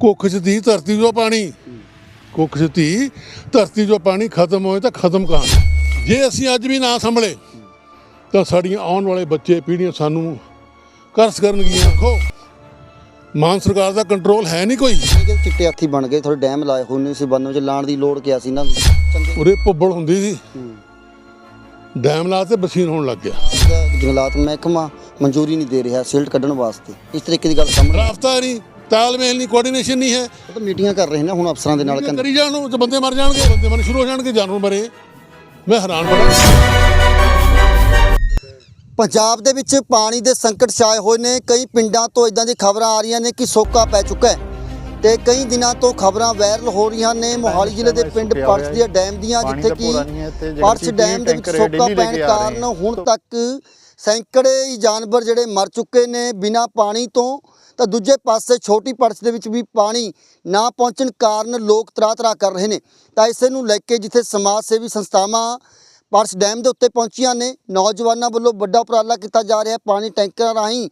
ਕੁੱਖ 'ਚ ਤੀ ਧਰਤੀ 'ਚੋਂ ਪਾਣੀ। ਕੁੱਖ 'ਚ ਤੀ ਧਰਤੀ 'ਚੋਂ ਪਾਣੀ ਖਤਮ ਹੋਏ ਤਾਂ ਖਤਮ ਕਹਾਣੀ। ਜੇ ਅਸੀਂ ਅੱਜ ਵੀ ਨਾ ਸੰਭਲੇ ਤਾਂ ਸਾਡੀਆਂ ਆਉਣ ਵਾਲੇ ਬੱਚੇ ਪੀੜ੍ਹੀਆਂ ਸਾਨੂੰ ਕਰਸ ਕਰਨਗੀਆਂ। ਦੇਖੋ ਮਾਨ ਸਰਕਾਰ ਦਾ ਕੰਟਰੋਲ ਹੈ ਨਹੀਂ ਕੋਈ। ਕਿ ਚਿੱਟੇ ਹਾਥੀ ਬਣ ਗਏ ਥੋੜੇ ਡੈਮ ਲਾਏ ਹੋਏ ਨੇ ਸੀ ਬੰਨੋ ਚ ਲਾਣ ਦੀ ਲੋੜ ਕਿਆ ਸੀ ਨਾ ਚੰਗੇ ਉਰੇ ਭੁੱਬਲ ਹੁੰਦੀ ਸੀ। ਡੈਮ ਲਾ ਤੇ ਬਸੀਨ ਹੋਣ ਲੱਗ ਗਿਆ। ਜੰਗਲਾਤ ਮਹਿਕਮਾ ਮਨਜ਼ੂਰੀ ਨਹੀਂ ਦੇ ਰਿਹਾ ਸਿਲਟ ਕੱਢਣ ਵਾਸਤੇ। ਇਸ ਤਰੀਕੇ ਦੀ ਗੱਲ ਸਾਹਮਣੇ ਰਾਫਤਾ ਨਹੀਂ। ਤਾਲਮੇਲ ਨਹੀਂ ਕੋਆਰਡੀਨੇਸ਼ਨ ਨਹੀਂ ਹੈ। ਉਹ ਤਾਂ ਮੀਟਿੰਗਾਂ ਕਰ ਰਹੇ ਨੇ ਹੁਣ ਅਫਸਰਾਂ ਦੇ ਨਾਲ ਕਹਿੰਦੇ ਕਰੀ ਜਾਣ ਨੂੰ ਤੇ ਬੰਦੇ ਮਰ ਜਾਣਗੇ ਬੰਦੇ ਮਰ ਸ਼ੁਰੂ ਹੋ ਜਾਣਗੇ ਜਾਨਵਰ ਮਰੇ। ਮੈਂ ਹੈਰਾਨ ਬੜਾ। ਪੰਜਾਬ ਦੇ ਵਿੱਚ ਪਾਣੀ ਦੇ ਸੰਕਟ ਛਾਏ ਹੋਏ ਨੇ। ਕਈ ਪਿੰਡਾਂ ਤੋਂ ਇਦਾਂ ਦੀ ਖਬਰਾਂ ਆ ਰਹੀਆਂ ਨੇ ਕਿ ਸੋਕਾ ਪੈ ਚੁੱਕਾ ਹੈ ਤੇ ਕਈ ਦਿਨਾਂ ਤੋਂ ਖਬਰਾਂ ਵਾਇਰਲ ਹੋ ਰਹੀਆਂ ਨੇ। ਮੋਹਾਲੀ ਜ਼ਿਲ੍ਹੇ ਦੇ ਪਿੰਡ ਪਰਸ ਦੀਆਂ ਡੈਮ ਦੀਆਂ ਜਿੱਥੇ ਕਿ ਪਰਸ ਡੈਮ ਦੇ ਵਿੱਚ ਸੋਕਾ ਪੈਣ ਕਾਰਨ ਹੁਣ ਤੱਕ ਸੈਂਕੜੇ ਹੀ ਜਾਨਵਰ ਜਿਹੜੇ ਮਰ ਚੁੱਕੇ ਨੇ ਬਿਨਾਂ ਪਾਣੀ ਤੋਂ, ਤਾਂ ਦੂਜੇ ਪਾਸੇ ਛੋਟੀ ਪਰਸ ਦੇ ਵਿੱਚ ਵੀ ਪਾਣੀ ਨਾ ਪਹੁੰਚਣ ਕਾਰਨ ਲੋਕ ਤਰਾ ਤਰਾ ਕਰ ਰਹੇ ਨੇ। ਤਾਂ ਇਸੇ ਨੂੰ ਲੈ ਕੇ ਜਿੱਥੇ ਸਮਾਜ ਸੇਵੀ ਸੰਸਥਾਵਾਂ ਪਰਸ ਡੈਮ ਦੇ ਉੱਤੇ ਪਹੁੰਚੀਆਂ ਨੇ, ਨੌਜਵਾਨਾਂ ਵੱਲੋਂ ਵੱਡਾ ਉਪਰਾਲਾ ਕੀਤਾ ਜਾ ਰਿਹਾ। ਪਾਣੀ ਟੈਂਕਰਾਂ ਰਾਹੀਂ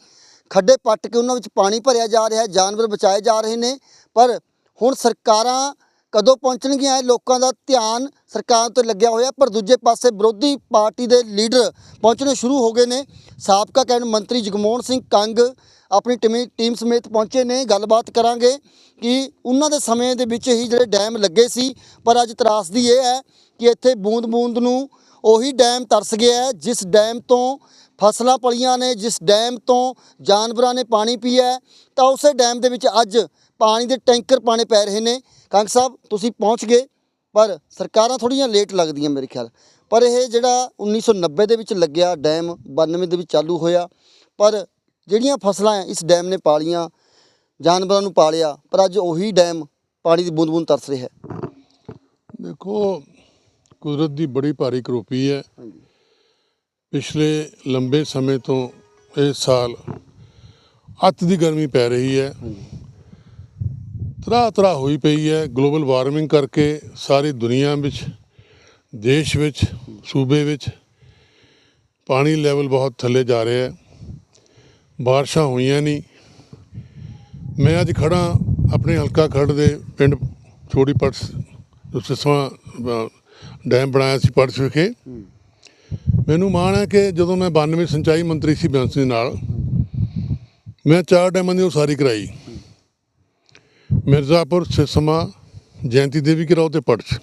ਖੱਡੇ ਪੱਟ ਕੇ ਉਹਨਾਂ ਵਿੱਚ ਪਾਣੀ ਭਰਿਆ ਜਾ ਰਿਹਾ, ਜਾਨਵਰ ਬਚਾਏ ਜਾ ਰਹੇ ਨੇ। ਪਰ ਹੁਣ ਸਰਕਾਰਾਂ ਕਦੋਂ ਪਹੁੰਚਣਗੀਆਂ ਇਹ ਲੋਕਾਂ ਦਾ ਧਿਆਨ ਸਰਕਾਰ ਤੋਂ ਲੱਗਿਆ ਹੋਇਆ ਪਰ ਦੂਜੇ ਪਾਸੇ ਵਿਰੋਧੀ ਪਾਰਟੀ ਦੇ ਲੀਡਰ ਪਹੁੰਚਣੇ ਸ਼ੁਰੂ ਹੋ ਗਏ ਨੇ। ਸਾਬਕਾ ਕੈਬਨਿਟ ਮੰਤਰੀ ਜਗਮੋਹਨ ਸਿੰਘ ਕੰਗ ਆਪਣੀ ਟੀਮ ਟੀਮ ਸਮੇਤ ਪਹੁੰਚੇ ਨੇ। ਗੱਲਬਾਤ ਕਰਾਂਗੇ ਕਿ ਉਹਨਾਂ ਦੇ ਸਮੇਂ ਦੇ ਵਿੱਚ ਹੀ ਜਿਹੜੇ ਡੈਮ ਲੱਗੇ ਸੀ ਪਰ ਅੱਜ ਤਰਾਸਦੀ ਇਹ ਹੈ ਕਿ ਇੱਥੇ ਬੂੰਦ-ਬੂੰਦ ਨੂੰ ਉਹੀ ਡੈਮ ਤਰਸ ਗਿਆ ਹੈ ਜਿਸ ਡੈਮ ਤੋਂ ਫਸਲਾਂ ਪਲੀਆਂ ਨੇ ਜਿਸ ਡੈਮ ਤੋਂ ਜਾਨਵਰਾਂ ਨੇ ਪਾਣੀ ਪੀਆ ਹੈ, ਤਾਂ ਉਸੇ ਡੈਮ ਦੇ ਵਿੱਚ ਅੱਜ ਪਾਣੀ ਦੇ ਟੈਂਕਰ ਪਾਣੇ ਪੈ ਰਹੇ ਨੇ। ਕੰਗ ਸਾਹਿਬ ਤੁਸੀਂ ਪਹੁੰਚ ਗਏ ਪਰ ਸਰਕਾਰਾਂ ਥੋੜ੍ਹੀਆਂ ਲੇਟ ਲੱਗਦੀਆਂ ਮੇਰੇ ਖਿਆਲ। ਪਰ ਇਹ ਜਿਹੜਾ 1990 ਦੇ ਵਿੱਚ ਲੱਗਿਆ ਡੈਮ 92 ਦੇ ਵਿੱਚ ਚਾਲੂ ਹੋਇਆ ਪਰ ਜਿਹੜੀਆਂ ਫਸਲਾਂ ਇਸ ਡੈਮ ਨੇ ਪਾਲੀਆਂ ਜਾਨਵਰਾਂ ਨੂੰ ਪਾਲਿਆ ਪਰ ਅੱਜ ਉਹੀ ਡੈਮ ਪਾਣੀ ਦੀ ਬੂੰਦ-ਬੂੰਦ ਤਰਸ ਰਿਹਾ ਹੈ। ਦੇਖੋ ਕੁਦਰਤ ਦੀ ਬੜੀ ਭਾਰੀ ਕਰੋਪੀ ਹੈ। ਪਿਛਲੇ ਲੰਬੇ ਸਮੇਂ ਤੋਂ ਇਸ ਸਾਲ ਅੱਤ ਦੀ ਗਰਮੀ ਪੈ ਰਹੀ ਹੈ। ਤਰਾ ਤਰਾ ਹੋਈ ਪਈ ਹੈ ਗਲੋਬਲ ਵਾਰਮਿੰਗ ਕਰਕੇ ਸਾਰੀ ਦੁਨੀਆ ਵਿੱਚ, ਦੇਸ਼ ਵਿੱਚ, ਸੂਬੇ ਵਿੱਚ ਪਾਣੀ ਲੈਵਲ ਬਹੁਤ ਥੱਲੇ ਜਾ ਰਿਹਾ ਹੈ। ਬਾਰਿਸ਼ਾਂ ਹੋਈਆਂ ਨਹੀਂ। ਮੈਂ ਅੱਜ ਖੜਾ ਆਪਣੇ ਹਲਕਾ ਖੜ ਦੇ ਪਿੰਡ ਛੋਟੀ ਪਟਸ ਸਿਸਵਾ ਡੈਮ ਬਣਾਇਆ ਸੀ ਪਟਸ ਵਿਖੇ। ਮੈਨੂੰ ਮਾਣ ਹੈ ਕਿ ਜਦੋਂ ਮੈਂ 92 ਸਿੰਚਾਈ ਮੰਤਰੀ ਸੀ ਬੈਂਸ ਦੇ ਨਾਲ, ਮੈਂ ਚਾਰ ਡੈਮਾਂ ਦੀ ਉਸਾਰੀ ਕਰਾਈ। ਮਿਰਜ਼ਾਪੁਰ ਸਿਸਮਾ, ਜੈਂਤੀ ਦੇਵੀ ਕਿਰਾਓ ਤੇ ਪਟਚ।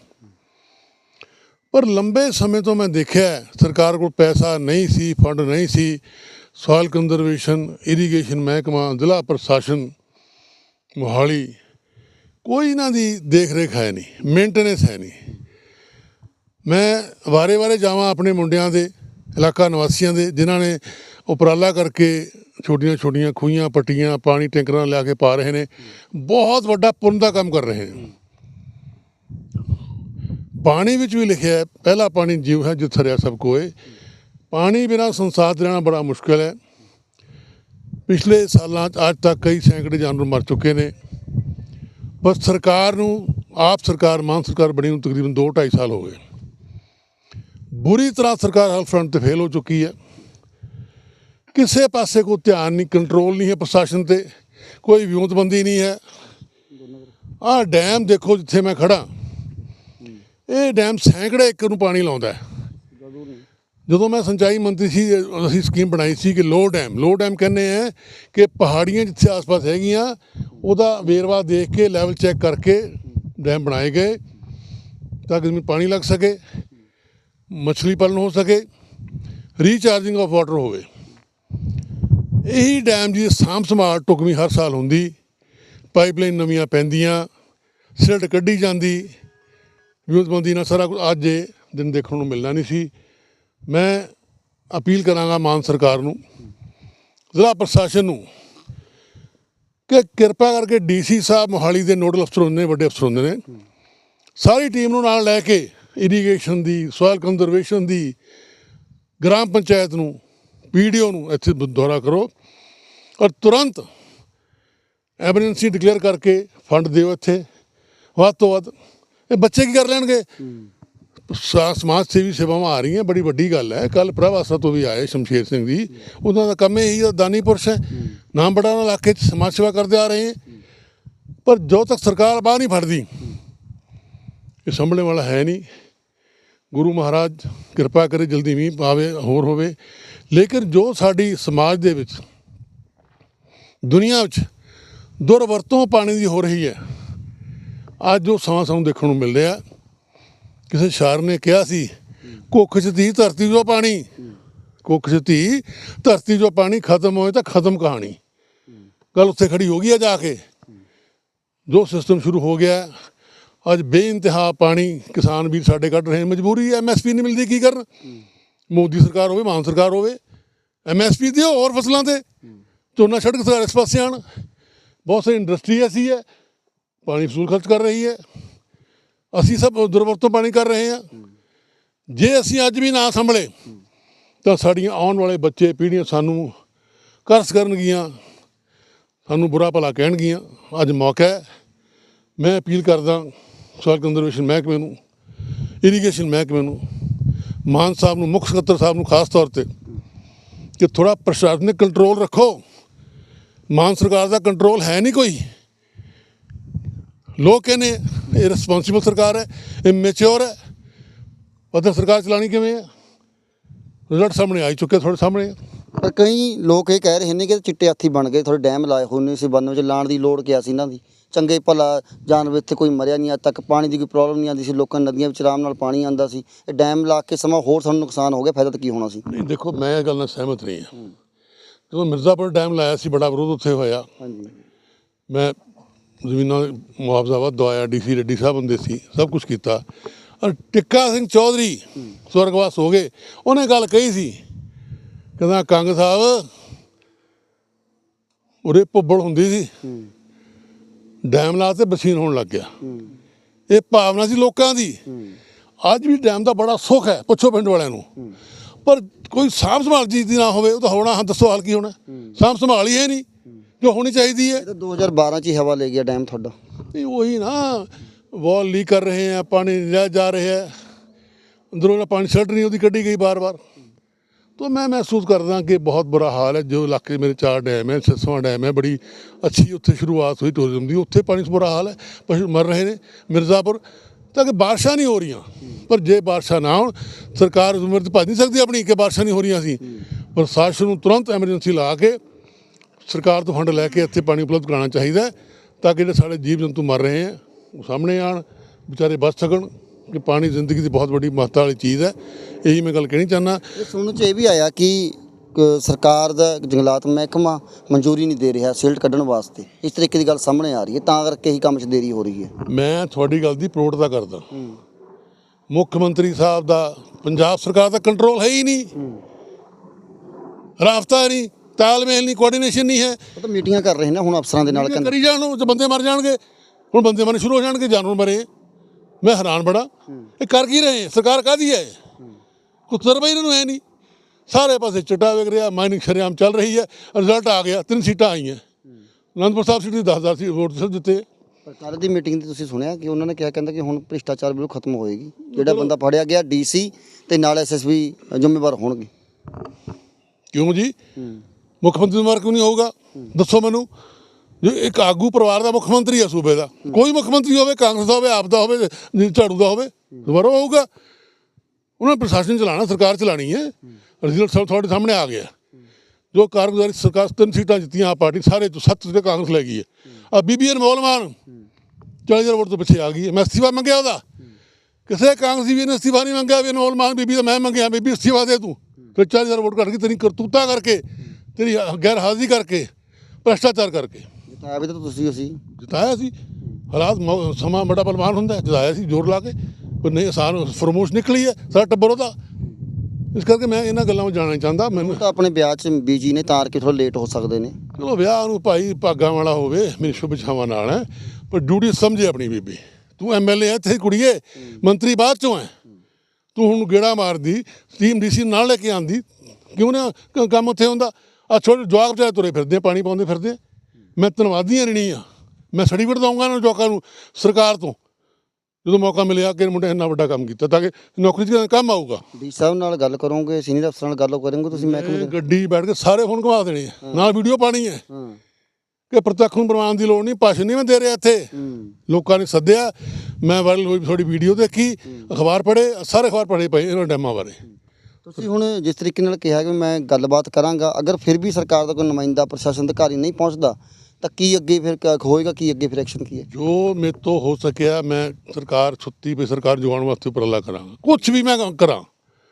ਪਰ ਲੰਬੇ ਸਮੇਂ ਤੋਂ ਮੈਂ ਦੇਖਿਆ ਸਰਕਾਰ ਕੋਲ ਪੈਸਾ ਨਹੀਂ ਸੀ, ਫੰਡ ਨਹੀਂ ਸੀ। ਸੋਇਲ ਕੰਜ਼ਰਵੇਸ਼ਨ, ਇਰੀਗੇਸ਼ਨ ਮਹਿਕਮਾ, ਜ਼ਿਲ੍ਹਾ ਪ੍ਰਸ਼ਾਸਨ, ਮੋਹਾਲੀ, ਕੋਈ ਇਹਨਾਂ ਦੀ ਦੇਖ ਰੇਖ ਹੈ ਨਹੀਂ ਮੇਨਟੇਨੈਂਸ ਹੈ ਨਹੀਂ। ਮੈਂ ਵਾਰੇ-ਵਾਰੇ ਜਾਵਾਂ ਆਪਣੇ ਮੁੰਡਿਆਂ ਦੇ, ਇਲਾਕਾ ਨਿਵਾਸੀਆਂ ਦੇ, ਜਿਨ੍ਹਾਂ ਨੇ ਉਪਰਾਲਾ ਕਰਕੇ ਛੋਟੀਆਂ-ਛੋਟੀਆਂ ਖੂਹੀਆਂ, ਪੱਟੀਆਂ, ਪਾਣੀ ਟੈਂਕਰਾਂ ਲਿਆ ਕੇ ਪਾ ਰਹੇ ਨੇ। ਬਹੁਤ ਵੱਡਾ ਪੁੰਨ ਦਾ ਕੰਮ ਕਰ ਰਹੇ ਨੇ। ਪਾਣੀ ਵਿੱਚ ਵੀ ਲਿਖਿਆ ਹੈ, ਪਹਿਲਾ ਪਾਣੀ ਜੀਵ ਹੈ ਜਿਤ ਹਰਿਆ ਸਭ ਕੋਏ। ਪਾਣੀ ਬਿਨਾ ਸੰਸਾਰ 'ਚ ਰਹਿਣਾ ਬੜਾ ਮੁਸ਼ਕਲ ਹੈ। ਪਿਛਲੇ ਸਾਲਾਂ 'ਚ ਅੱਜ ਤੱਕ ਕਈ ਸੈਂਕੜੇ ਜਾਨਵਰ ਮਰ ਚੁੱਕੇ ਨੇ। ਪਰ ਸਰਕਾਰ ਨੂੰ, ਆਪ ਸਰਕਾਰ, ਮਾਨ ਸਰਕਾਰ ਬਣੀ ਨੂੰ ਤਕਰੀਬਨ 2 2.5 ਸਾਲ ਹੋ ਗਏ। ਬੁਰੀ ਤਰ੍ਹਾਂ ਸਰਕਾਰ ਹਰ ਫਰੰਟ ਤੇ ਫੇਲ ਹੋ ਚੁੱਕੀ ਹੈ। ਕਿਸੇ ਪਾਸੇ ਕੋਈ ਧਿਆਨ ਨਹੀਂ ਕੰਟਰੋਲ ਨਹੀਂ ਹੈ ਪ੍ਰਸ਼ਾਸਨ ਤੇ, ਕੋਈ ਵਿਉਂਤਬੰਦੀ ਨਹੀਂ ਹੈ। ਆਹ ਡੈਮ ਦੇਖੋ ਜਿੱਥੇ ਮੈਂ ਖੜਾ ਇਹ ਡੈਮ ਸੈਂਕੜੇ ਏਕੜ ਨੂੰ ਪਾਣੀ ਲਾਉਂਦਾ ਹੈ। ਜਦੋਂ ਮੈਂ ਸਿੰਚਾਈ ਮੰਤਰੀ ਸੀ, ਅਸੀਂ ਸਕੀਮ ਬਣਾਈ ਸੀ ਕਿ ਲੋ ਡੈਮ ਲੋ ਡੈਮ ਕਹਿੰਦੇ ਆ ਕਿ ਪਹਾੜੀਆਂ ਜਿੱਥੇ ਆਸ-ਪਾਸ ਹੈਗੀਆਂ, ਉਹਦਾ ਵੇਰਵਾ ਦੇਖ ਕੇ ਲੈਵਲ ਚੈੱਕ ਕਰਕੇ ਡੈਮ ਬਣਾਏ ਗਏ, ਤਾਂ ਕਿ ਜ਼ਮੀਨ ਪਾਣੀ ਲੱਗ ਸਕੇ, ਮੱਛਲੀ ਪਾਲਣ ਹੋ ਸਕੇ ਰੀਚਾਰਜਿੰਗ ਆਫ ਵਾਟਰ ਹੋਵੇ। ਇਹੀ ਡੈਮ ਦੀ ਸਾਂਭ ਸੰਭਾਲ ਟੁਕਵੀਂ ਹਰ ਸਾਲ ਹੁੰਦੀ। ਪਾਈਪਲਾਈਨ ਨਵੀਆਂ ਪੈਂਦੀਆਂ, ਸਿਲਟ ਕੱਢੀ ਜਾਂਦੀ। ਵਿਉਂਤਬੰਦੀ ਨਾਲ ਸਾਰਾ ਕੁਝ ਅੱਜ ਇਹ ਦਿਨ ਦੇਖਣ ਨੂੰ ਮਿਲਣਾ ਨਹੀਂ ਸੀ। ਮੈਂ ਅਪੀਲ ਕਰਾਂਗਾ ਮਾਨ ਸਰਕਾਰ ਨੂੰ, ਜ਼ਿਲ੍ਹਾ ਪ੍ਰਸ਼ਾਸਨ ਨੂੰ, ਕਿ ਕਿਰਪਾ ਕਰਕੇ ਡੀਸੀ ਸਾਹਿਬ ਮੋਹਾਲੀ ਦੇ ਨੋਡਲ ਅਫਸਰ ਹੁੰਦੇ ਨੇ, ਵੱਡੇ ਅਫਸਰ ਹੁੰਦੇ ਨੇ, ਸਾਰੀ ਟੀਮ ਨੂੰ ਨਾਲ ਲੈ ਕੇ ਇਰੀਗੇਸ਼ਨ ਦੀ ਸੋਇਲ ਕੰਜ਼ਰਵੇਸ਼ਨ ਦੀ, ਗ੍ਰਾਮ ਪੰਚਾਇਤ ਨੂੰ, ਪੀਡੀਓ ਨੂੰ ਇੱਥੇ ਦੌਰਾ ਕਰੋ। ਔਰ ਤੁਰੰਤ ਐਮਰਜੈਂਸੀ ਡਿਕਲੇਅਰ ਕਰਕੇ ਫੰਡ ਦਿਓ ਇੱਥੇ। ਵੱਧ ਤੋਂ ਵੱਧ ਇਹ ਬੱਚੇ ਕੀ ਕਰ ਲੈਣਗੇ? ਸਮਾਜ ਸੇਵੀ ਸੇਵਾਵਾਂ ਆ ਰਹੀਆਂ, ਬੜੀ ਵੱਡੀ ਗੱਲ ਹੈ। ਕੱਲ ਪ੍ਰਭਾਸਾ ਤੋਂ ਵੀ ਆਏ ਸ਼ਮਸ਼ੇਰ ਸਿੰਘ ਜੀ। ਉਹਨਾਂ ਦਾ ਕੰਮ ਇਹੀ ਹੈ ਦਾਨੀ ਪੁਰਸ਼ ਹੈ। ਨਾਮ ਬੜਾ ਉਹਨਾਂ ਇਲਾਕੇ 'ਚ ਸਮਾਜ ਸੇਵਾ ਕਰਦੇ ਆ ਰਹੇ ਹੈ। ਪਰ ਜੋ ਤੱਕ ਸਰਕਾਰ ਬਾਹ ਨਹੀਂ ਫੜਦੀ, ਇਹ ਸੰਭਲਣ ਵਾਲਾ ਹੈ ਨਹੀਂ। ਗੁਰੂ ਮਹਾਰਾਜ ਕਿਰਪਾ ਕਰੇ ਜਲਦੀ ਮੀਂਹ ਪਾਵੇ, ਹੋਰ ਹੋਵੇ। ਲੇਕਿਨ ਜੋ ਸਾਡੀ ਸਮਾਜ ਦੇ ਵਿੱਚ ਦੁਨੀਆ ਵਿੱਚ ਦੁਰਵਰਤੋਂ ਪਾਣੀ ਦੀ ਹੋ ਰਹੀ ਹੈ। ਅੱਜ ਜੋ ਸਮਾਂ ਸਾਨੂੰ ਦੇਖਣ ਨੂੰ ਮਿਲ ਰਿਹਾ। ਕਿਸੇ ਸ਼ਾਇਰ ਨੇ ਕਿਹਾ ਸੀ, ਕੁੱਖ 'ਚ ਧੀ, ਧਰਤੀ ਜੋ ਪਾਣੀ। ਕੁੱਖ 'ਚ ਧੀ, ਧਰਤੀ ਜੋ ਪਾਣੀ ਖਤਮ ਹੋਏ ਤਾਂ ਖਤਮ ਕਹਾਣੀ। ਗੱਲ ਉੱਥੇ ਖੜੀ ਹੋ ਗਈ ਆ ਜਾ ਕੇ। ਜੋ ਸਿਸਟਮ ਸ਼ੁਰੂ ਹੋ ਗਿਆ, ਅੱਜ ਬੇਇੰਤਹਾ ਪਾਣੀ ਕਿਸਾਨ ਵੀਰ ਸਾਡੇ ਕੱਢ ਰਹੇ ਨੇ। ਮਜਬੂਰੀ ਹੈ ਐਮਐਸਪੀ ਨਹੀਂ ਮਿਲਦੀ, ਕੀ ਕਰਨ? ਮੋਦੀ ਸਰਕਾਰ ਹੋਵੇ, ਮਾਨ ਸਰਕਾਰ ਹੋਵੇ ਐਮਐਸਪੀ ਦਿਓ ਹੋਰ ਫਸਲਾਂ ਤੇ। ਝੋਨਾ ਛੱਡ ਕੇ ਸਰਕਾਰ ਇਸ ਪਾਸੇ ਆਣ ਬਹੁਤ ਸਾਰੀ ਇੰਡਸਟਰੀ ਐਸੀ ਹੈ, ਪਾਣੀ ਫਸੂਲ ਖਰਚ ਕਰ ਰਹੀ ਹੈ। ਅਸੀਂ ਸਭ ਦੁਰਵਰਤੋਂ ਪਾਣੀ ਕਰ ਰਹੇ ਹਾਂ। ਜੇ ਅਸੀਂ ਅੱਜ ਵੀ ਨਾ ਸੰਭਲੇ, ਤਾਂ ਸਾਡੀਆਂ ਆਉਣ ਵਾਲੇ ਬੱਚੇ, ਪੀੜ੍ਹੀਆਂ ਸਾਨੂੰ ਕਰਸ ਕਰਨਗੀਆਂ, ਸਾਨੂੰ ਬੁਰਾ ਭਲਾ ਕਹਿਣਗੀਆਂ। ਅੱਜ ਮੌਕਾ ਹੈ। ਮੈਂ ਅਪੀਲ ਕਰਦਾ ਸੋਇਲ ਕੰਜ਼ਰਵੇਸ਼ਨ ਮਹਿਕਮੇ ਨੂੰ, ਇਰੀਗੇਸ਼ਨ ਮਹਿਕਮੇ ਨੂੰ, ਮਾਨ ਸਾਹਿਬ ਨੂੰ, ਮੁੱਖ ਸਕੱਤਰ ਸਾਹਿਬ ਨੂੰ ਖਾਸ ਤੌਰ ਤੇ, ਕਿ ਥੋੜਾ ਪ੍ਰਸ਼ਾਸਨਿਕ ਕੰਟਰੋਲ ਰੱਖੋ। ਮਾਨ ਸਰਕਾਰ ਦਾ ਕੰਟਰੋਲ ਹੈ ਨਹੀਂ ਕੋਈ। ਲੋਕ ਕਹਿੰਦੇ ਇਹ ਰਿਸਪੌਂਸਿਬਲ ਸਰਕਾਰ ਹੈ ਇਹ ਮੈਚੁਰ ਹੈ। ਪਤਾ ਸਰਕਾਰ ਚਲਾਣੀ ਕਿਵੇਂ ਹੈ? ਰਿਜ਼ਲਟ ਸਾਹਮਣੇ ਆ ਚੁੱਕੇ ਤੁਹਾਡੇ ਸਾਹਮਣੇ। ਪਰ ਕਈ ਲੋਕ ਇਹ ਕਹਿ ਰਹੇ ਨੇ ਕਿ ਚਿੱਟੇ ਹਾਥੀ ਬਣ ਗਏ ਥੋੜੇ ਡੈਮ ਲਾਏ ਹੋਏ ਨੇ ਸੀ ਬੰਨ ਵਿੱਚ ਲਾਣ ਦੀ ਲੋੜ ਕਿਆ ਸੀ ਇਹਨਾਂ ਦੀ? ਚੰਗੇ ਭਲਾ ਜਾਨਵਰ ਇੱਥੇ ਕੋਈ ਮਰਿਆ ਨਹੀਂ ਅੱਜ ਤੱਕ ਪਾਣੀ ਦੀ ਕੋਈ ਪ੍ਰੋਬਲਮ ਨਹੀਂ ਆਉਂਦੀ ਸੀ ਲੋਕਾਂ ਨਦੀਆਂ ਵਿੱਚ ਆਰਾਮ ਨਾਲ ਪਾਣੀ ਆਉਂਦਾ ਸੀ। ਇਹ ਡੈਮ ਲਾ ਕੇ ਸਮਾਂ ਹੋਰ ਸਾਨੂੰ ਨੁਕਸਾਨ ਹੋ ਗਿਆ ਫਾਇਦਾ ਤਾਂ ਕੀ ਹੋਣਾ ਸੀ? ਨਹੀਂ ਦੇਖੋ ਮੈਂ ਇਹ ਗੱਲ ਨਾਲ ਸਹਿਮਤ ਨਹੀਂ ਹਾਂ। ਜਦੋਂ ਮਿਰਜ਼ਾਪੁਰ ਡੈਮ ਲਾਇਆ ਸੀ ਬੜਾ ਵਿਰੋਧ ਉੱਥੇ ਹੋਇਆ। ਹਾਂਜੀ। ਮੈਂ ਜ਼ਮੀਨਾਂ ਮੁਆਵਜ਼ਾ ਵੱਧ ਦਵਾਇਆ ਡੀਸੀ ਰੈੱਡੀ ਸਾਹਿਬ ਹੁੰਦੇ ਸੀ ਸਭ ਕੁਝ ਕੀਤਾ। ਔਰ ਟਿੱਕਾ ਸਿੰਘ ਚੌਧਰੀ ਸਵਰਗਵਾਸ ਹੋ ਗਏ। ਉਹਨੇ ਗੱਲ ਕਹੀ ਸੀ ਕਹਿੰਦਾ ਕੰਗ ਸਾਹਿਬ ਉਰੇ ਭੁੱਬੜ ਹੁੰਦੀ ਸੀ ਡੈਮ ਲਾ ਤੇ ਬਸੀਨ ਹੋਣ ਲੱਗ ਗਿਆ। ਇਹ ਭਾਵਨਾ ਸੀ ਲੋਕਾਂ ਦੀ। ਅੱਜ ਵੀ ਡੈਮ ਦਾ ਬੜਾ ਸੁੱਖ ਹੈ ਪੁੱਛੋ ਪਿੰਡ ਵਾਲਿਆਂ ਨੂੰ। ਪਰ ਕੋਈ ਸਾਂਭ ਸੰਭਾਲ ਜੀ ਦੀ ਨਾ ਹੋਵੇ ਉਹ ਤਾਂ ਹੋਣਾ ਹਾਂ ਦੱਸੋ ਹਾਲ ਕੀ ਹੋਣਾ। ਸਾਂਭ ਸੰਭਾਲ ਹੀ ਹੈ ਨਹੀਂ ਜੋ ਹੋਣੀ ਚਾਹੀਦੀ ਹੈ। ਇਹ ਤਾਂ 2012 ਚ ਹੀ ਹਵਾ ਲੈ ਗਿਆ ਡੈਮ ਤੁਹਾਡਾ। ਨਹੀਂ ਉਹੀ ਨਾ ਵਾਲ ਲੀਕ ਕਰ ਰਹੇ ਆ ਪਾਣੀ ਲੈ ਜਾ ਰਹੇ ਹੈ। ਅੰਦਰੋਂ ਨਾ ਪਾਣੀ ਛੱਡ ਰਹੀ ਉਹਦੀ ਕੱਢੀ ਗਈ ਬਾਰ-ਬਾਰ। ਤਾਂ ਮੈਂ ਮਹਿਸੂਸ ਕਰਦਾ ਕਿ ਬਹੁਤ ਬੁਰਾ ਹਾਲ ਹੈ ਜੋ ਇਲਾਕੇ ਮੇਰੇ ਚਾਰ ਡੈਮ ਹੈ ਸਸਵਾ ਡੈਮ ਹੈ ਬੜੀ ਅੱਛੀ ਉੱਥੇ ਸ਼ੁਰੂਆਤ ਹੋਈ ਟੂਰਿਜ਼ਮ ਦੀ ਉੱਥੇ ਪਾਣੀ ਦਾ ਬੁਰਾ ਹਾਲ ਹੈ। ਪਸ਼ੂ ਮਰ ਰਹੇ ਨੇ ਮਿਰਜ਼ਾਪੁਰ ਤਾਂ ਕਿ ਬਾਰਿਸ਼ਾਂ ਨਹੀਂ ਹੋ ਰਹੀਆਂ। ਪਰ ਜੇ ਬਾਰਿਸ਼ਾਂ ਨਾ ਹੋਣ, ਸਰਕਾਰ ਉਮਰ ਤੇ ਭੱਜ ਨਹੀਂ ਸਕਦੀ, ਆਪਣੀ ਕਿ ਬਾਰਿਸ਼ਾਂ ਨਹੀਂ ਹੋ ਰਹੀਆਂ ਸੀ। ਪ੍ਰਸ਼ਾਸਨ ਨੂੰ ਤੁਰੰਤ ਐਮਰਜੈਂਸੀ ਲਾ ਕੇ ਸਰਕਾਰ ਤੋਂ ਫੰਡ ਲੈ ਕੇ ਇੱਥੇ ਪਾਣੀ ਉਪਲਬਧ ਕਰਾਉਣਾ ਚਾਹੀਦਾ ਤਾਂ ਕਿ ਜਿਹੜੇ ਸਾਡੇ ਜੀਵ ਜੰਤੂ ਮਰ ਰਹੇ ਆ ਉਹ ਸਾਹਮਣੇ ਆਣ ਵਿਚਾਰੇ ਬਚ ਸਕਣ, ਕਿ ਪਾਣੀ ਜ਼ਿੰਦਗੀ ਦੀ ਬਹੁਤ ਵੱਡੀ ਮਹੱਤਤਾ ਵਾਲੀ ਚੀਜ਼ ਹੈ। ਇਹੀ ਮੈਂ ਗੱਲ ਕਹਿਣੀ ਚਾਹੁੰਦਾ। ਇਹ ਸੁਣਨ ਚ ਇਹ ਵੀ ਆਇਆ ਕਿ ਸਰਕਾਰ ਦਾ ਜੰਗਲਾਤ ਮਹਿਕਮਾ ਮਨਜ਼ੂਰੀ ਨਹੀਂ ਦੇ ਰਿਹਾ ਸਿਲਟ ਕੱਢਣ ਵਾਸਤੇ। ਇਸ ਤਰੀਕੇ ਦੀ ਗੱਲ ਸਾਹਮਣੇ ਆ ਰਹੀ ਹੈ ਤਾਂ ਕਰਕੇ ਹੀ ਕੰਮ 'ਚ ਦੇਰੀ ਹੋ ਰਹੀ ਹੈ। ਮੈਂ ਤੁਹਾਡੀ ਗੱਲ ਦੀ ਪ੍ਰੋੜਤਾ ਕਰਦਾ। ਮੁੱਖ ਮੰਤਰੀ ਸਾਹਿਬ ਦਾ ਪੰਜਾਬ ਸਰਕਾਰ ਦਾ ਕੰਟਰੋਲ ਹੈ ਹੀ ਨਹੀਂ। ਰਾਫਤਾ ਨਹੀਂ ਤਾਲਮੇਲ ਨਹੀਂ ਕੋਆਰਡੀਨੇਸ਼ਨ ਨਹੀਂ ਹੈ। ਉਹ ਤਾਂ ਮੀਟਿੰਗਾਂ ਕਰ ਰਹੇ ਨੇ ਹੁਣ ਅਫਸਰਾਂ ਦੇ ਨਾਲ ਕਰੀ ਜਾਣ ਨੂੰ ਬੰਦੇ ਮਰ ਜਾਣਗੇ ਹੁਣ ਬੰਦੇ ਮਰਨੇ ਸ਼ੁਰੂ ਹੋ ਜਾਣਗੇ ਜਾਨਵਰ ਮਰੇ। ਮੈਂ ਹੈਰਾਨ ਬੜਾ। ਇਹ ਕਰ ਕੀ ਰਹੇ? ਸਰਕਾਰ ਕਾਦੀ ਹੈ? ਸਰਵਾ ਇਹਨਾਂ ਨੂੰ ਹੈ ਨਹੀਂ। ਸਾਰੇ ਪਾਸੇ ਚਿੱਟਾ ਵਿਕ ਰਿਹਾ ਮਾਈਨਿੰਗ ਸ਼ਰੇਆਮ ਚੱਲ ਰਹੀ ਹੈ ਰਿਜ਼ਲਟ ਆ ਗਿਆ ਤਿੰਨ ਸੀਟਾਂ ਆਈਆਂ। ਅਨੰਦਪੁਰ ਸਾਹਿਬ ਸੀਟ ਦੀ 10000 ਸੀ ਵੋਟ ਸਿਰ ਦਿੱਤੇ। ਪਰ ਕੱਲ੍ਹ ਦੀ ਮੀਟਿੰਗ ਤੇ ਤੁਸੀਂ ਸੁਣਿਆ ਕਿ ਉਹਨਾਂ ਨੇ ਕਿਹਾ ਕਹਿੰਦਾ ਕਿ ਹੁਣ ਭ੍ਰਿਸ਼ਟਾਚਾਰ ਬਿਲਕੁਲ ਖਤਮ ਹੋਏਗੀ। ਜਿਹੜਾ ਬੰਦਾ ਫੜਿਆ ਗਿਆ ਡੀਸੀ ਤੇ ਨਾਲ ਐਸਐਸਬੀ ਜ਼ਿੰਮੇਵਾਰ ਹੋਣਗੇ। ਕਿਉਂ ਜੀ? ਮੁੱਖ ਮੰਤਰੀ ਦਾ ਕਿਉਂ ਨਹੀਂ ਹੋਊਗਾ? ਦੱਸੋ ਮੈਨੂੰ। ਜੇ ਇੱਕ ਆਗੂ ਪਰਿਵਾਰ ਦਾ ਮੁੱਖ ਮੰਤਰੀ ਹੈ ਸੂਬੇ ਦਾ। ਕੋਈ ਮੁੱਖ ਮੰਤਰੀ ਹੋਵੇ ਕਾਂਗਰਸ ਦਾ ਹੋਵੇ ਆਪ ਦਾ ਹੋਵੇ ਝਾੜੂ ਦਾ ਹੋਵੇ ਦੁਬਾਰਾ ਹੋਊਗਾ। ਉਹਨਾਂ ਨੇ ਪ੍ਰਸ਼ਾਸਨ ਚਲਾਣਾ ਸਰਕਾਰ ਚਲਾਣੀ ਹੈ। ਰਿਜ਼ਲਟ ਸਭ ਤੁਹਾਡੇ ਸਾਹਮਣੇ ਆ ਗਿਆ। ਜੋ ਕਾਰਗੁਜ਼ਾਰੀ ਸਰਕਾਰ ਤਿੰਨ ਸੀਟਾਂ ਜਿੱਤੀਆਂ ਆ ਪਾਰਟੀ ਸਾਰੇ ਤੋਂ ਸੱਤ ਸੀਟਾਂ ਕਾਂਗਰਸ ਲੈ ਗਈ ਹੈ। ਆ ਬੀਬੀ ਅਨਮੋਲ ਮਾਨ 40000 ਵੋਟ ਤੋਂ ਪਿੱਛੇ ਆ ਗਈ ਹੈ। ਮੈਂ ਅਸਤੀਫਾ ਮੰਗਿਆ ਉਹਦਾ। ਕਿਸੇ ਕਾਂਗਰਸੀ ਵੀ ਨੇ ਅਸਤੀਫਾ ਨਹੀਂ ਮੰਗਿਆ ਵੀ ਅਨਮੋਲ ਮਾਨ ਬੀਬੀ ਦਾ ਮੈਂ ਮੰਗਿਆ ਬੀਬੀ ਅਸਤੀਫਾ ਦੇ ਤੂੰ। ਤੇ 40000 ਵੋਟ ਘੱਟ ਗਈ ਤੇਰੀ ਕਰਤੂਤਾ ਕਰਕੇ ਤੇਰੀ ਗੈਰ ਹਾਜ਼ਰੀ ਕਰਕੇ ਭ੍ਰਸ਼ਟਾਚਾਰ ਕਰਕੇ। ਜਿਤਾਇਆ ਵੀ ਤਾਂ ਤੁਸੀਂ ਅਸੀਂ। ਜਿਤਾਇਆ ਸੀ। ਹਾਲਾਤ ਸਮਾਂ ਬੜਾ ਬਲਵਾਨ ਹੁੰਦਾ ਜਿਤਾਇਆ ਸੀ ਜ਼ੋਰ ਲਾ ਕੇ। ਪਰ ਨਹੀਂ ਆਸਾਨ ਫਰਮੋਸ਼ ਨਿਕਲੀ ਹੈ ਸਾਰਾ ਟੱਬਰ ਉਹਦਾ। ਇਸ ਕਰਕੇ ਮੈਂ ਇਹਨਾਂ ਗੱਲਾਂ ਨੂੰ ਜਾਣਨਾ ਚਾਹੁੰਦਾ ਮੈਨੂੰ ਤਾਂ ਆਪਣੇ ਵਿਆਹ 'ਚ ਬੀਜੀ ਨੇ ਤਾਰ ਕੇ ਥੋੜਾ ਲੇਟ ਹੋ ਸਕਦੇ ਨੇ? ਚਲੋ ਵਿਆਹ ਨੂੰ ਭਾਈ ਭਾਗਾਂ ਵਾਲਾ ਹੋਵੇ ਮੇਰੀ ਸ਼ੁਭ ਇੱਛਾਵਾਂ ਨਾਲ ਹੈ ਪਰ ਡਿਊਟੀ ਸਮਝੇ ਆਪਣੀ ਬੀਬੀ। ਤੂੰ ਐਮਐਲਏ ਹੈ ਇੱਥੇ ਕੁੜੀਏ ਮੰਤਰੀ ਬਾਅਦ ਚੋਂ ਹੈ। ਤੂੰ ਹੁਣ ਗੇੜਾ ਮਾਰਦੀ ਟੀਮ ਡੀਸੀ ਨਾਲ ਲੈ ਕੇ ਆਂਦੀ ਕਿਉਂ ਨਾ ਕੰਮ ਉੱਥੇ ਹੁੰਦਾ? ਆ ਛੋਟੇ ਜਵਾਕ ਚਾਹੇ ਤੁਰੇ ਫਿਰਦੇ ਪਾਣੀ ਪਾਉਂਦੇ ਫਿਰਦੇ। ਮੈਂ ਧੰਨਵਾਦੀਆਂ ਰਣੀ ਆ ਮੈਂ ਸਰਟੀਫਿਕੇਟ ਦਊਂਗਾ ਇਹਨਾਂ ਜਵਾਕਾਂ ਨੂੰ ਸਰਕਾਰ ਤੋਂ। ਜਦੋਂ ਮੌਕਾ ਮਿਲਿਆ ਕਿ ਮੁੰਡੇ ਨੇ ਇੰਨਾ ਵੱਡਾ ਕੰਮ ਕੀਤਾ ਤਾਂ ਕਿ ਨੌਕਰੀ 'ਚ ਕੰਮ ਆਊਗਾ। ਡੀ ਸਾਹਿਬ ਨਾਲ ਗੱਲ ਕਰੋਗੇ ਸੀਨੀਅਰ ਅਫਸਰਾਂ ਨਾਲ ਗੱਲ ਕਰੋਗੇ ਤੁਸੀਂ ਮਹਿਕਮੇ ਇਹ ਗੱਡੀ ਬੈਠ ਕੇ ਸਾਰੇ ਫੋਨ ਘੁਮਾ ਦੇਣੇ ਆ। ਨਾਲ ਵੀਡੀਓ ਪਾਣੀ ਹੈ। ਕਿ ਪ੍ਰਤੱਖ ਨੂੰ ਪ੍ਰਮਾਣ ਦੀ ਲੋੜ ਨਹੀਂ ਭਾਸ਼ਣ ਨਹੀਂ ਮੈਂ ਦੇ ਰਿਹਾ ਇੱਥੇ। ਲੋਕਾਂ ਨੇ ਸੱਦਿਆ ਮੈਂ ਵਾਇਰਲ ਹੋਈ ਥੋੜੀ ਵੀਡੀਓ ਦੇਖੀ ਅਖਬਾਰ ਪੜ੍ਹੇ ਸਾਰੇ ਅਖਬਾਰ ਪੜ੍ਹੇ ਪਏ ਇਹਨਾਂ ਡੈਮਾਂ ਬਾਰੇ। ਤੁਸੀਂ ਹੁਣ ਜਿਸ ਤਰੀਕੇ ਨਾਲ ਕਿਹਾ ਕਿ ਮੈਂ ਗੱਲਬਾਤ ਕਰਾਂਗਾ ਅਗਰ ਫਿਰ ਵੀ ਸਰਕਾਰ ਦਾ ਕੋਈ ਨੁਮਾਇੰਦਾ ਪ੍ਰਸ਼ਾਸਨ ਅਧਿਕਾਰੀ ਨਹੀਂ ਪਹੁੰਚਦਾ ਤਾਂ ਕੀ ਅੱਗੇ ਫਿਰ ਕ- ਹੋਏਗਾ ਕੀ ਅੱਗੇ ਫਿਰ ਐਕਸ਼ਨ ਕੀ ਹੈ? ਜੋ ਮੇਰੇ ਤੋਂ ਹੋ ਸਕਿਆ ਮੈਂ ਸਰਕਾਰ ਸੁੱਤੀ ਪਈ ਸਰਕਾਰ ਜਗਾਉਣ ਵਾਸਤੇ ਉਪਰਾਲਾ ਕਰਾਂਗਾ। ਕੁਝ ਵੀ ਮੈਂ ਕਰਾਂ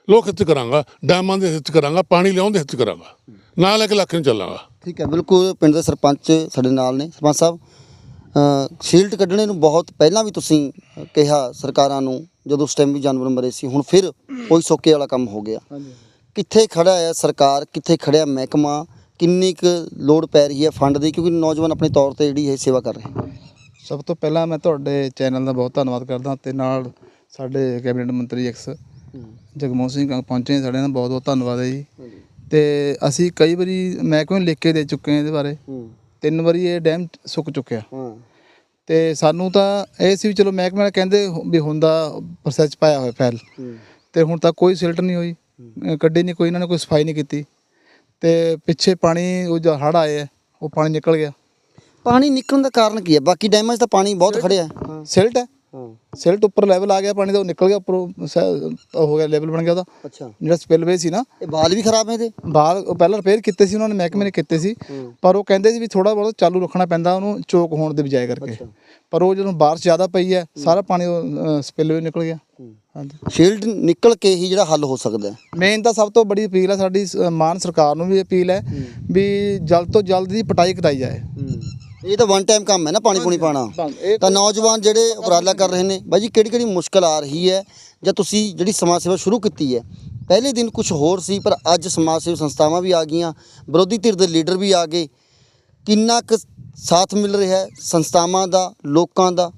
ਲੋਕ ਹਿੱਤ ਕਰਾਂਗਾ ਡੈਮਾਂ ਦੇ ਹਿੱਤ ਕਰਾਂਗਾ ਪਾਣੀ ਲਿਆਉਣ ਦੇ ਹਿੱਤ ਕਰਾਂਗਾ ਨਾਲ ਇੱਕ ਲੱਖ ਨੂੰ ਚੱਲਾਂਗਾ। ਠੀਕ ਹੈ ਬਿਲਕੁਲ ਪਿੰਡ ਦੇ ਸਰਪੰਚ ਸਾਡੇ ਨਾਲ ਨੇ। ਸਰਪੰਚ ਸਾਹਿਬ ਅ, ਸ਼ੀਲਡ ਕੱਢਣੇ ਨੂੰ ਬਹੁਤ ਪਹਿਲਾਂ ਵੀ ਤੁਸੀਂ ਕਿਹਾ ਸਰਕਾਰਾਂ ਨੂੰ ਜਦੋਂ ਉਸ ਟਾਈਮ ਵੀ ਜਾਨਵਰ ਮਰੇ ਸੀ ਹੁਣ ਫਿਰ ਉਹੀ ਸੋਕੇ ਵਾਲਾ ਕੰਮ ਹੋ ਗਿਆ। ਕਿੱਥੇ ਖੜਾ ਹੈ ਸਰਕਾਰ ਕਿੱਥੇ ਖੜਿਆ ਮਹਿਕਮਾ ਕਿੰਨੀ ਕੁ ਲੋੜ ਪੈ ਰਹੀ ਹੈ ਫੰਡ ਦੀ? ਕਿਉਂਕਿ ਨੌਜਵਾਨ ਆਪਣੇ ਤੌਰ ਤੇ ਜਿਹੜੀ ਇਹ ਸੇਵਾ ਕਰ ਰਹੇ ਹਨ ਸਭ ਤੋਂ ਪਹਿਲਾਂ ਮੈਂ ਤੁਹਾਡੇ ਚੈਨਲ ਦਾ ਬਹੁਤ ਧੰਨਵਾਦ ਕਰਦਾ ਤੇ ਨਾਲ ਸਾਡੇ ਕੈਬਨਿਟ ਮੰਤਰੀ ਐਕਸ ਜਗਮੋਹਨ ਸਿੰਘ ਕੰਗ ਪਹੁੰਚੇ ਸਾਡੇ ਨਾਲ ਬਹੁਤ ਬਹੁਤ ਧੰਨਵਾਦ ਹੈ ਜੀ। ਤੇ ਅਸੀਂ ਕਈ ਵਾਰੀ ਮਹਿਕਮੇ ਨੂੰ ਲਿਖ ਕੇ ਦੇ ਚੁੱਕੇ ਹਾਂ ਇਹਦੇ ਬਾਰੇ? ਤਿੰਨ ਵਾਰੀ ਇਹ ਡੈਮ ਸੁੱਕ ਚੁੱਕਿਆ। ਤੇ ਸਾਨੂੰ ਤਾਂ ਇਹ ਸੀ ਵੀ ਚਲੋ ਮਹਿਕਮੇ ਕਹਿੰਦੇ ਵੀ ਹੁੰਦਾ ਪ੍ਰੋਸੈਸ ਪਾਇਆ ਹੋਇਆ ਫਾਈਲ ਤੇ ਹੁਣ ਤੱਕ ਕੋਈ ਸਿਲਟ ਨਹੀਂ ਹੋਈ। ਕੱਢੀ ਨਹੀਂ ਕੋਈ ਇਹਨਾਂ ਨੇ ਕੋਈ ਸਫ਼ਾਈ ਨਹੀਂ ਕੀਤੀ। ਤੇ ਪਿੱਛੇ ਪਾਣੀ ਉਹ ਜੋ ਹੜ੍ਹ ਆਏ ਹੈ ਉਹ ਪਾਣੀ ਨਿਕਲ ਗਿਆ। ਪਾਣੀ ਨਿਕਲਣ ਦਾ ਕਾਰਨ ਕੀ ਹੈ? ਬਾਕੀ ਡੈਮਾਂ 'ਚ ਤਾਂ ਪਾਣੀ ਬਹੁਤ ਖੜਿਆ ਹੈ ਸਿਲਟ ਹਾਂ। ਸਿਲਟ ਉੱਪਰ ਲੈਵਲ ਆ ਗਿਆ ਪਾਣੀ ਦਾ ਉਹ ਨਿਕਲ ਗਿਆ ਉੱਪਰੋਂ ਉਹ ਹੋ ਗਿਆ ਲੈਵਲ ਬਣ ਗਿਆ ਉਹਦਾ। ਅੱਛਾ। ਜਿਹੜਾ ਸਪਿਲਵੇ ਸੀ ਨਾ। ਇਹ ਬਾਲ ਵੀ ਖਰਾਬ ਹੈ ਇਹਦੇ? ਬਾਲ ਉਹ ਪਹਿਲਾਂ ਰਿਪੇਅਰ ਕੀਤੇ ਸੀ ਉਹਨਾਂ ਨੇ ਮਹਿਕਮੇ ਨੇ ਕੀਤੇ ਸੀ। ਪਰ ਉਹ ਕਹਿੰਦੇ ਸੀ ਵੀ ਥੋੜਾ ਬਹੁਤ ਚਾਲੂ ਰੱਖਣਾ ਪੈਂਦਾ ਉਹਨੂੰ ਚੋਕ ਹੋਣ ਦੇ ਬਜਾਏ ਕਰਕੇ। ਪਰ ਉਹ ਜਦੋਂ ਬਾਰਿਸ਼ ਜ਼ਿਆਦਾ ਪਈ ਹੈ ਸਾਰਾ ਪਾਣੀ ਸਪਿਲਵੇ ਨਿਕਲ ਗਿਆ। ਹਾਂਜੀ। ਸ਼ੀਲਡ ਨਿਕਲ ਕੇ ਹੀ ਜਿਹੜਾ ਹੱਲ ਹੋ ਸਕਦਾ ਮੇਨ ਤਾਂ ਸਭ ਤੋਂ ਬੜੀ ਅਪੀਲ ਹੈ ਸਾਡੀ ਮਾਨ ਸਰਕਾਰ ਨੂੰ ਵੀ ਅਪੀਲ ਹੈ ਵੀ ਜਲਦ ਤੋਂ ਜਲਦ ਦੀ ਪਟਾਈ ਕਰਾਈ ਜਾਏ। ਇਹ ਤਾਂ ਵਨ ਟਾਈਮ ਕੰਮ ਹੈ ਨਾ ਪਾਣੀ ਪੂਣੀ ਪਾਣਾ ਤਾਂ ਨੌਜਵਾਨ ਜਿਹੜੇ ਉਪਰਾਲਾ ਕਰ ਰਹੇ ਨੇ ਬਾਈ ਜੀ ਕਿਹੜੀ ਕਿਹੜੀ ਮੁਸ਼ਕਲ ਆ ਰਹੀ ਹੈ? ਜਾਂ ਤੁਸੀਂ ਜਿਹੜੀ ਸਮਾਜ ਸੇਵਾ ਸ਼ੁਰੂ ਕੀਤੀ ਹੈ ਪਹਿਲੇ ਦਿਨ ਕੁਝ ਹੋਰ ਸੀ ਪਰ ਅੱਜ ਸਮਾਜ ਸੇਵੀ ਸੰਸਥਾਵਾਂ ਵੀ ਆ ਗਈਆਂ ਵਿਰੋਧੀ ਧਿਰ ਦੇ ਲੀਡਰ ਵੀ ਆ ਗਏ। ਕਿੰਨਾ ਕੁ ਸਾਥ ਮਿਲ ਰਿਹਾ ਹੈ ਸੰਸਥਾਵਾਂ ਦਾ ਲੋਕਾਂ ਦਾ?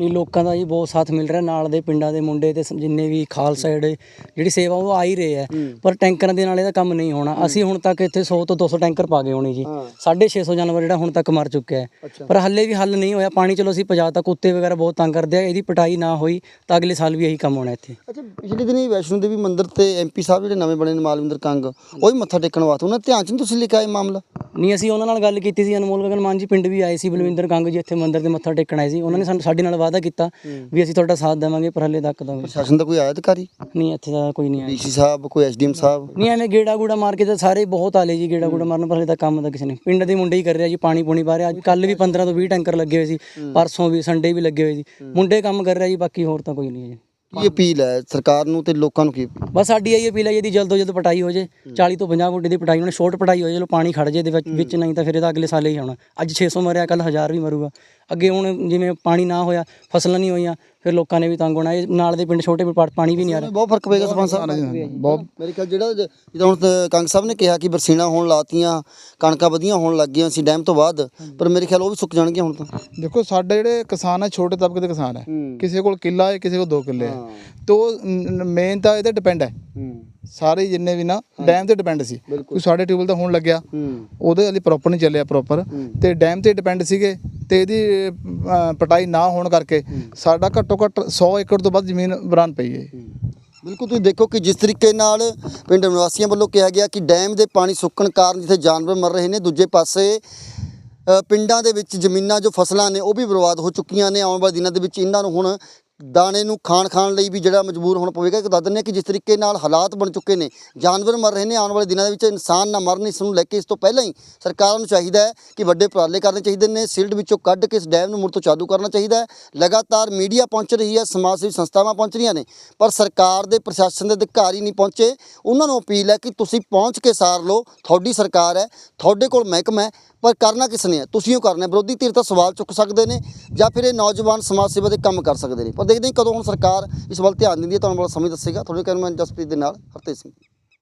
ਨਹੀਂ ਲੋਕਾਂ ਦਾ ਜੀ ਬਹੁਤ ਸਾਥ ਮਿਲ ਰਿਹਾ ਨਾਲ ਦੇ ਪਿੰਡਾਂ ਦੇ ਮੁੰਡੇ ਤੇ ਜਿੰਨੇ ਵੀ ਖਾਲਸਾ ਜਿਹੜੇ ਜਿਹੜੀ ਸੇਵਾ ਉਹ ਆ ਹੀ ਰਹੇ ਆ ਪਰ ਟੈਂਕਰਾਂ ਦੇ ਨਾਲ ਇਹਦਾ ਕੰਮ ਨਹੀਂ ਹੋਣਾ। ਅਸੀਂ ਹੁਣ ਤੱਕ ਇੱਥੇ 100 ਤੋਂ 200 ਟੈਂਕਰ ਪਾ ਗਏ ਹੋਣੇ ਜੀ। 650 ਜਾਨਵਰ ਜਿਹੜਾ ਹੁਣ ਤੱਕ ਮਰ ਚੁੱਕਿਆ ਹੈ। ਪਰ ਹੱਲੇ ਵੀ ਹੱਲ ਨਹੀਂ ਹੋਇਆ। ਪਾਣੀ ਚਲੋ ਅਸੀਂ ਪਜਾ ਤੱਕ ਕੁੱਤੇ ਵਗੈਰਾ ਬਹੁਤ ਤੰਗ ਕਰਦੇ ਆ। ਇਹਦੀ ਪਟਾਈ ਨਾ ਹੋਈ ਤਾਂ ਅਗਲੇ ਸਾਲ ਵੀ ਇਹੀ ਕੰਮ ਹੋਣਾ ਇੱਥੇ। ਅੱਛਾ ਪਿਛਲੇ ਦਿਨੀ ਵੈਸ਼ਨੋ ਦੇਵੀ ਮੰਦਿਰ ਤੇ ਐਮਪੀ ਸਾਹਿਬ ਜਿਹੜੇ ਨਵੇਂ ਬਣੇ ਨੇ ਮਾਲਵਿੰਦਰ ਕੰਗ ਉਹ ਵੀ ਮੱਥਾ ਟੇਕਣ ਵਾਸਤੇ ਉਹਨਾਂ ਦੇ ਧਿਆਨ ਚ ਤੁਸੀਂ ਲਿਖਿਆ ਇਹ ਮਾਮਲਾ? ਨਹੀਂ ਅਸੀਂ ਉਹਨਾਂ ਨਾਲ ਗੱਲ ਕੀਤੀ ਸੀ। ਅਨਮੋਲ ਗਗਨ ਮਾਨ ਜੀ ਪਿੰਡ ਵੀ ਆਏ ਸੀ ਬਲਵਿੰਦਰ ਕੰਗ ਜੀ ਇੱਥੇ ਮੰਦਿਰ ਤੇ ਮੱਥਾ ਟੇਕਣ ਆਏ ਸੀ। ਉਹਨਾਂ ਨੇ ਸਾਡੇ ਨਾਲ ਵਾਅਦਾ ਕੀਤਾ ਵੀ ਅਸੀਂ ਤੁਹਾਡਾ ਸਾਥ ਦੇਵਾਂਗੇ ਪਰ ਹੱਲੇ ਤੱਕ ਤਾਂ ਪ੍ਰਸ਼ਾਸਨ ਦਾ ਕੋਈ ਆਇਆ ਅਧਿਕਾਰੀ? ਨਹੀਂ ਇੱਥੇ ਦਾ ਕੋਈ ਨਹੀਂ ਆਇਆ। ਡੀਸੀ ਸਾਹਿਬ ਕੋਈ ਐਸਡੀਐਮ ਸਾਹਿਬ? ਨਹੀਂ ਐਵੇਂ ਗੇੜਾ ਗੂੜਾ ਮਾਰ ਕੇ ਤਾਂ ਸਾਰੇ ਬਹੁਤ ਆਲੇ ਜੀ ਗੇੜਾ ਗੂੜਾ ਮਾਰਨ ਪਰ ਹਲੇ ਤਾਂ ਕੰਮ ਤਾਂ ਕਿਸੇ ਨੇ ਪਿੰਡ ਦੇ ਮੁੰਡੇ ਹੀ ਕਰ ਰਿਹਾ ਜੀ ਪਾਣੀ ਪੂਣੀ ਪਾ ਰਿਹਾ। ਅੱਜ ਕੱਲ ਵੀ 15 ਤੋਂ 20 ਟੈਂਕਰ ਲੱਗੇ ਹੋਏ ਸੀ ਪਰਸੋਂ ਵੀ ਸੰਡੇ ਵੀ ਲੱਗੇ ਹੋਏ ਸੀ। ਮੁੰਡੇ ਕੰਮ ਕਰ ਰਿਹਾ ਜੀ ਬਾਕੀ ਹੋਰ ਤਾਂ ਕੋਈ ਨਹੀਂ ਹੈ ਜੀ। ਕੀ ਅਪੀਲ ਹੈ ਸਰਕਾਰ ਨੂੰ ਤੇ ਲੋਕਾਂ ਨੂੰ ਕੀ? ਬਸ ਸਾਡੀ ਇਹ ਅਪੀਲ ਹੈ ਜੀ ਇਹਦੀ ਜਲਦ ਜਲਦ ਪਟਾਈ ਹੋ ਜੇ। 40 ਤੋਂ 50 ਫੁੱਟ ਦੀ ਪਟਾਈ ਹੋਣੀ ਸ਼ੋਰਟ ਪਟਾਈ ਹੋ ਜੇ ਚਲੋ ਪਾਣੀ ਖੜ ਜੇ ਵਿੱਚ ਵਿੱਚ ਨਹੀਂ ਤਾਂ ਫਿਰ ਇਹਦਾ ਅਗਲੇ ਸਾਲ ਹੀ ਆਉਣਾ। ਅੱਜ 600 ਮਰਿਆ ਕੱਲ 1000 ਵੀ ਮਰੂਗਾ। ਅੱਗੇ ਹੁਣ ਜਿਵੇਂ ਪਾਣੀ ਨਾ ਹੋਇਆ ਫਸਲਾਂ ਨਹੀਂ ਹੋਈਆਂ ਫਿਰ ਲੋਕਾਂ ਨੇ ਵੀ ਤੰਗ ਹੋਣਾ। ਇਹ ਨਾਲ ਦੇ ਪਿੰਡ ਛੋਟੇ ਪਾ- ਪਾਣੀ ਵੀ ਨਹੀਂ ਆ ਰਿਹਾ। ਬਹੁਤ ਫ਼ਰਕ ਪਏਗਾ ਸਰਪੰਚ ਸਾਹਿਬ। ਬਹੁਤ ਮੇਰੇ ਖਿਆਲ ਜਿਹੜਾ ਜਿੱਦਾਂ ਹੁਣ ਕੰਗ ਸਾਹਿਬ ਨੇ ਕਿਹਾ ਕਿ ਬਰਸੀਨਾ ਹੋਣ ਲਾਤੀਆਂ ਕਣਕਾਂ ਵਧੀਆਂ ਹੋਣ ਲੱਗ ਗਈਆਂ ਸੀ ਡੈਮ ਤੋਂ ਬਾਅਦ ਪਰ ਮੇਰੇ ਖਿਆਲ ਉਹ ਵੀ ਸੁੱਕ ਜਾਣਗੀਆਂ ਹੁਣ ਤਾਂ। ਦੇਖੋ ਸਾਡੇ ਜਿਹੜੇ ਕਿਸਾਨ ਹੈ ਛੋਟੇ ਤਬਕੇ ਦੇ ਕਿਸਾਨ ਹੈ। ਕਿਸੇ ਕੋਲ ਕਿੱਲਾ ਹੈ ਕਿਸੇ ਕੋਲ ਦੋ ਕਿੱਲੇ ਹੈ। ਤੋ ਮੇਨ ਤਾਂ ਇਹਦੇ ਡਿਪੈਂਡ ਹੈ। ਸਾਰੇ ਜਿੰਨੇ ਵੀ ਨਾ ਡੈਮ ਤੇ ਡਿਪੈਂਡ ਸੀ। ਕੋਈ ਸਾਡੇ ਟਿਊਬਲ ਤਾਂ ਹੋਣ ਲੱਗਿਆ ਉਹਦੇ ਲਈ ਪ੍ਰੋਪਰ ਨਹੀਂ ਚੱਲਿਆ ਪ੍ਰੋਪਰ ਤੇ ਡੈਮ ਤੇ ਡਿਪੈਂਡ ਸੀਗੇ। ਤੇ ਇਹਦੀ ਅਹ, ਪਟਾਈ ਨਾ ਹੋਣ ਕਰਕੇ ਸਾਡਾ ਘੱਟੋ ਘੱਟ 100 ਏਕੜ ਤੋਂ ਵੱਧ ਜ਼ਮੀਨ ਬਰਾਨ ਪਈ ਹੈ। ਬਿਲਕੁਲ ਤੁਸੀਂ ਦੇਖੋ ਕਿ ਜਿਸ ਤਰੀਕੇ ਨਾਲ ਪਿੰਡ ਨਿਵਾਸੀਆਂ ਵੱਲੋਂ ਕਿਹਾ ਗਿਆ ਕਿ ਡੈਮ ਦੇ ਪਾਣੀ ਸੁੱਕਣ ਕਾਰਨ ਜਿੱਥੇ ਜਾਨਵਰ ਮਰ ਰਹੇ ਨੇ ਦੂਜੇ ਪਾਸੇ ਅ, ਪਿੰਡਾਂ ਦੇ ਵਿੱਚ ਜ਼ਮੀਨਾਂ ਜੋ ਫਸਲਾਂ ਨੇ ਉਹ ਵੀ ਬਰਬਾਦ ਹੋ ਚੁੱਕੀਆਂ ਨੇ। ਆਉਣ ਵਾਲੇ ਦਿਨਾਂ ਦੇ ਵਿੱਚ ਇਹਨਾਂ ਨੂੰ ਹੁਣ ਦਾਣੇ ਨੂੰ ਖਾਣ ਖਾਣ ਲਈ ਵੀ ਜਿਹੜਾ ਮਜਬੂਰ ਹੋਣਾ ਪਵੇਗਾ। ਇੱਕ ਦੱਸ ਦਿੰਦੇ ਹਾਂ ਕਿ ਜਿਸ ਤਰੀਕੇ ਨਾਲ ਹਾਲਾਤ ਬਣ ਚੁੱਕੇ ਨੇ, ਜਾਨਵਰ ਮਰ ਰਹੇ ਨੇ, ਆਉਣ ਵਾਲੇ ਦਿਨਾਂ ਦੇ ਵਿੱਚ ਇਨਸਾਨ ਨਾ ਮਰਨ ਇਸ ਨੂੰ ਲੈ ਕੇ ਇਸ ਤੋਂ ਪਹਿਲਾਂ ਹੀ ਸਰਕਾਰਾਂ ਨੂੰ ਚਾਹੀਦਾ ਹੈ ਕਿ ਵੱਡੇ ਉਪਰਾਲੇ ਕਰਨੇ ਚਾਹੀਦੇ ਨੇ, ਸਿਲਡ ਵਿੱਚੋਂ ਕੱਢ ਕੇ ਇਸ ਡੈਮ ਨੂੰ ਮੁੜ ਤੋਂ ਚਾਲੂ ਕਰਨਾ ਚਾਹੀਦਾ ਹੈ। ਲਗਾਤਾਰ ਮੀਡੀਆ ਪਹੁੰਚ ਰਹੀ ਹੈ, ਸਮਾਜ ਸੇਵੀ ਸੰਸਥਾਵਾਂ ਪਹੁੰਚ ਰਹੀਆਂ ਨੇ, ਪਰ ਸਰਕਾਰ ਦੇ ਪ੍ਰਸ਼ਾਸਨ ਦੇ ਅਧਿਕਾਰੀ ਨਹੀਂ ਪਹੁੰਚੇ। ਉਹਨਾਂ ਨੂੰ ਅਪੀਲ ਹੈ ਕਿ ਤੁਸੀਂ ਪਹੁੰਚ ਕੇ ਸਾਰ ਲਓ। ਤੁਹਾਡੀ ਸਰਕਾਰ ਹੈ, ਤੁਹਾਡੇ ਕੋਲ ਮਹਿਕਮਾ ਹੈ ਪਰ ਕਰਨਾ ਕਿਸ ਨੇ ਹੈ? ਤੁਸੀਂ ਉਹ ਕਰਨਾ ਵਿਰੋਧੀ ਧਿਰ ਤਾਂ ਸਵਾਲ ਚੁੱਕ ਸਕਦੇ ਨੇ ਜਾਂ ਫਿਰ ਇਹ ਨੌਜਵਾਨ ਸਮਾਜ ਸੇਵਾ ਦੇ ਕੰਮ ਕਰ ਸਕਦੇ ਨੇ। ਪਰ ਦੇਖਦੇ ਹਾਂ ਕਦੋਂ ਹੁਣ ਸਰਕਾਰ ਇਸ ਵੱਲ ਧਿਆਨ ਦਿੰਦੀ ਹੈ, ਤੁਹਾਨੂੰ ਬੜਾ ਸਮਝ ਦੱਸੇਗਾ। ਤੁਹਾਡੇ ਕੈਮਰਾਮੈਨ ਜਸਪ੍ਰੀਤ ਦੇ ਨਾਲ ਹਰਤੇਜ ਸਿੰਘ।